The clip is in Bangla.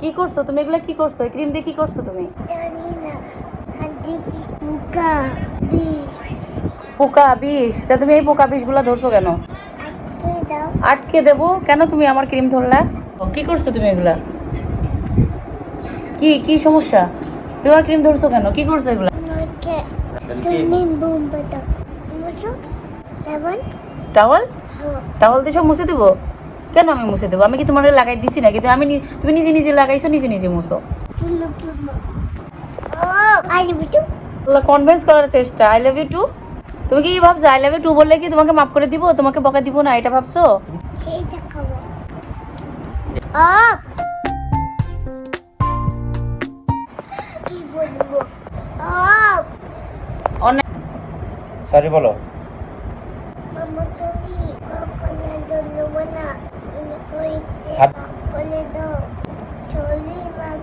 কি করছ? তুমি এগুলা কি করছ? এই ক্রিম দিয়ে কি করছ তুমি? জানি না হাঁটিছি পোকা বিষ। পোকা বিষ। তা তুমি এই পোকা বিষগুলো ধরছো কেন? আটকে দাও। আটকে দেবো? কেন তুমি আমার ক্রিম ধরলা? ও, কি করছ তুমি এগুলা? কি কি সমস্যা? তুমি আমার ক্রিম ধরছো কেন? কি করছ এগুলা? তুমি বুম বাতা বুঝো সেভেন টাওয়াল হ্যাঁ। টাওয়াল দিয়ে সব মুছে দেবো? কেন আমি মুছে দেবো? আমি কি তোমার লাগাই দিছি নাকি? কিন্তু আমি তুমি নিজে নিজে লাগাইছো নিজে নিজে মুছো। কনভিন্স করার চেষ্টা। আই লাভ ইউ টু তুমি কি ভাবছ আই লাভ ইউ টু বললে কি তোমাকে মাফ করে দিব? তোমাকে বকা দিব না এটা ভাবছ? সেইটা খাব ও কি বলব ও অনেক সরি বলো Toledo, Cholima,